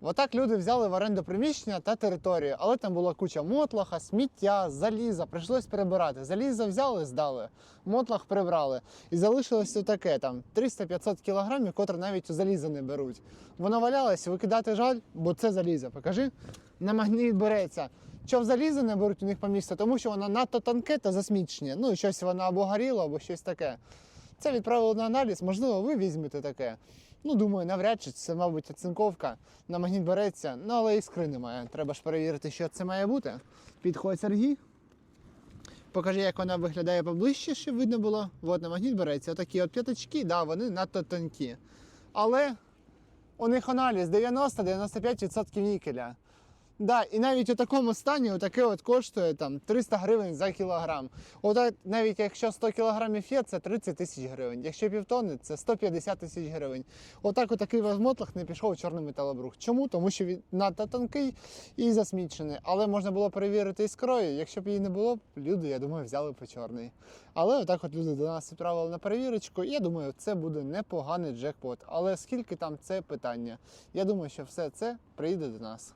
Отак люди взяли в оренду приміщення та територію, але там була куча мотлаха, сміття, заліза. Прийшлось перебирати. Залізо взяли, здали, мотлах прибрали. І залишилось таке там 300-500 кілограмів, котре навіть у заліза не беруть. Воно валялось, викидати жаль, бо це залізо. Покажи, на магніт береться. Що в залізо не беруть у них по місту, тому що воно надто тонке та засмічене. Ну, і щось воно або горіло, або щось таке. Це відправили на аналіз, можливо, ви візьмете таке. Ну, думаю, навряд чи це, мабуть, оцинковка. На магніт береться, ну але іскри немає. Треба ж перевірити, що це має бути. Підходить Сергій. Покажи, як вона виглядає поближче, щоб видно було. От на магніт береться. Отакі от п'яточки, да, вони надто тонкі. Але у них аналіз 90-95% нікеля. Да, і навіть у такому стані отаке от коштує там 300 гривень за кілограм. Отак, навіть якщо 100 кілограмів є, це 30 тисяч гривень. Якщо півтонни, це 150 тисяч гривень. Отак отакий мотлах не пішов у чорний металобрух. Чому? Тому що він надто тонкий і засмічений. Але можна було перевірити іскрою. Якщо б її не було, люди, я думаю, взяли по чорний. Але отак от люди до нас відправили на перевірочку. І я думаю, це буде непоганий джекпот. Але скільки там це питання? Я думаю, що все це прийде до нас.